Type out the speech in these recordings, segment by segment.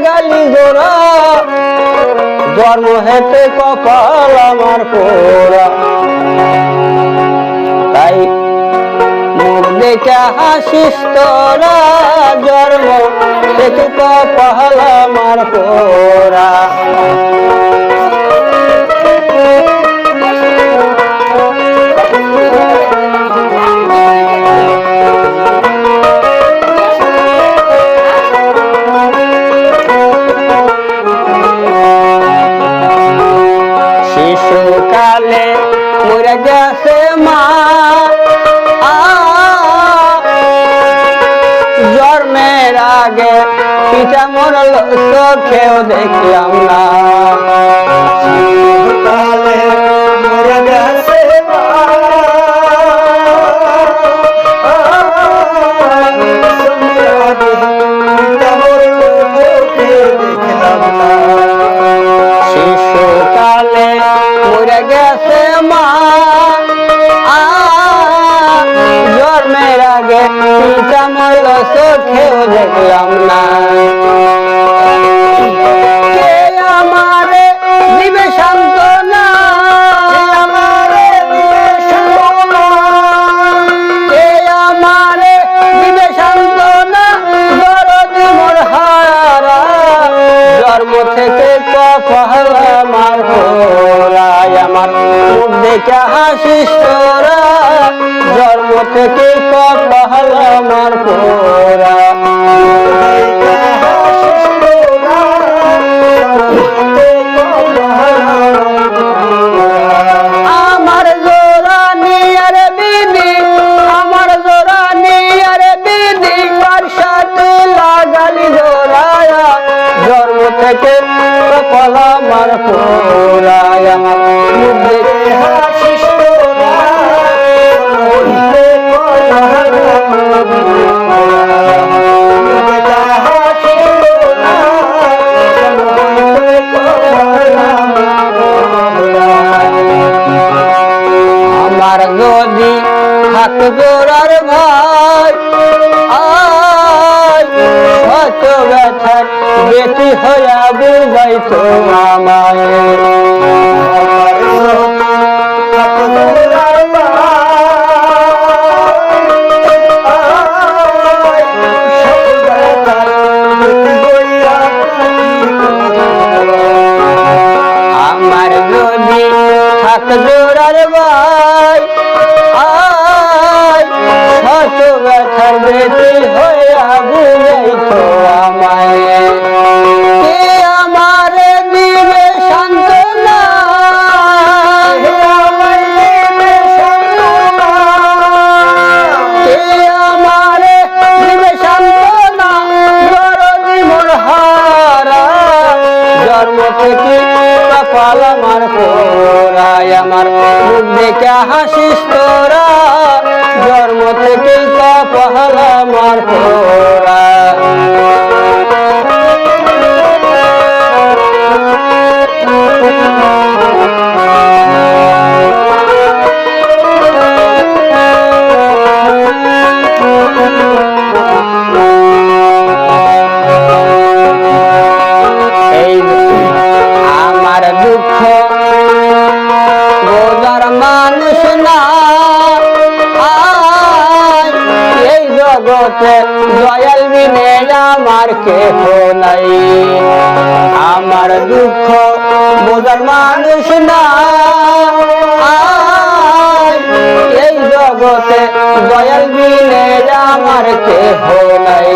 লাগালি জোড়া জন্ম হেতে কপাল আমার পোড়া। তাই দেখে হাসিস তোরা। জন্ম হেতু কপাল আমার পোড়া। গেছে মা। জন্মের আগে পিতা মরল চোখেও দেখলাম না। সান্ত্বনা? দরদি মোর হারা। জন্ম থেকে কপাল আমার আমার। মুখ দেখে হাসিস সাথে লাগালি জোড়ায়া। জন্ম থেকে কপাল আমার পোড়ায় আমার যদি জোড়ার ভাই কত ব্যথার বেটি হইয়া বুঝাই তো আমায়। কপাল আমার পোড়ায় আমার মুখ দেখে হাসিস তোরা জন্ম থেকে কপাল আমার পোড়া দয়াল বিনে আমার কেহ নাই। আমার দুঃখ বোঝার মানুষ না এই জগতে দয়াল বিনে আমার কেহ নাই।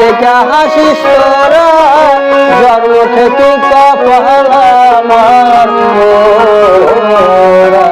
দেখে হাসিস তোরা জন্ম থেকে কপাল আমার মোরা।